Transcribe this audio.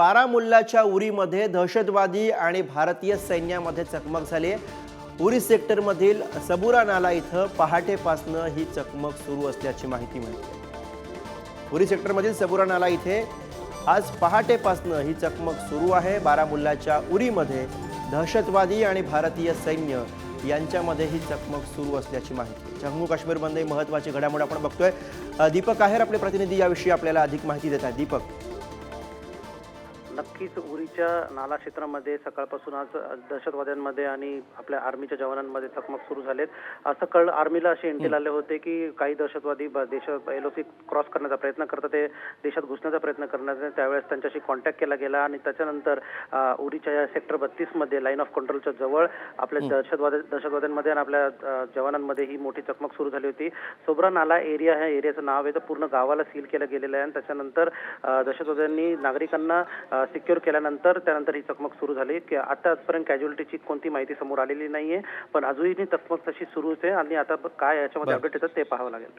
बारामुल्लाच्या उरीमध्ये दहशतवादी आणि भारतीय सैन्यामध्ये चकमक झाली उरी सेक्टरमधील सबुरा नाला इथं पहाटेपासनं ही चकमक सुरू असल्याची माहिती मिळते. उरी सेक्टरमधील सबुरा नाला इथे आज पहाटेपासनं ही चकमक सुरू आहे. बारामुल्लाच्या उरीमध्ये दहशतवादी आणि भारतीय सैन्य यांच्यामध्ये ही चकमक सुरू असल्याची माहिती. जम्मू काश्मीरमध्ये महत्त्वाची घडामोड आपण बघतोय. दीपक आहेर आपले प्रतिनिधी याविषयी आपल्याला अधिक माहिती देत आहेत. दीपक. नक्कीच उरीच्या नाला क्षेत्रामध्ये सकाळपासून आज दहशतवाद्यांमध्ये आणि आपल्या आर्मीच्या जवानांमध्ये चकमक सुरू झालेत. असं कळ आर्मीला असे इंटेल आले होते की काही दहशतवादी ब- देशात एलओसी क्रॉस करण्याचा प्रयत्न करतात ते देशात घुसण्याचा प्रयत्न करण्यात आले. त्यावेळेस त्यांच्याशी कॉन्टॅक्ट केला गेला आणि त्याच्यानंतर उरीच्या या सेक्टर बत्तीसमध्ये लाईन ऑफ कंट्रोलच्या जवळ आपल्या दहशतवाद दहशतवाद्यांमध्ये आणि आपल्या जवानांमध्ये ही मोठी चकमक सुरू झाली होती. सोबरा नाला एरिया ह्या एरियाचं नाव आहे तर पूर्ण गावाला सील केलं गेलेलं आहे आणि त्याच्यानंतर दहशतवाद्यांनी नागरिकांना सिक्युअर केल्यानंतर त्यानंतर ही चकमक सुरू झाली की आता आजपर्यंत कॅज्युअलिटीची कोणती माहिती समोर आलेली नाहीये पण अजूनही ही चकमक तशी सुरूच आहे आणि आता काय याच्यामध्ये. अपडेट येतात ते पाहावं लागेल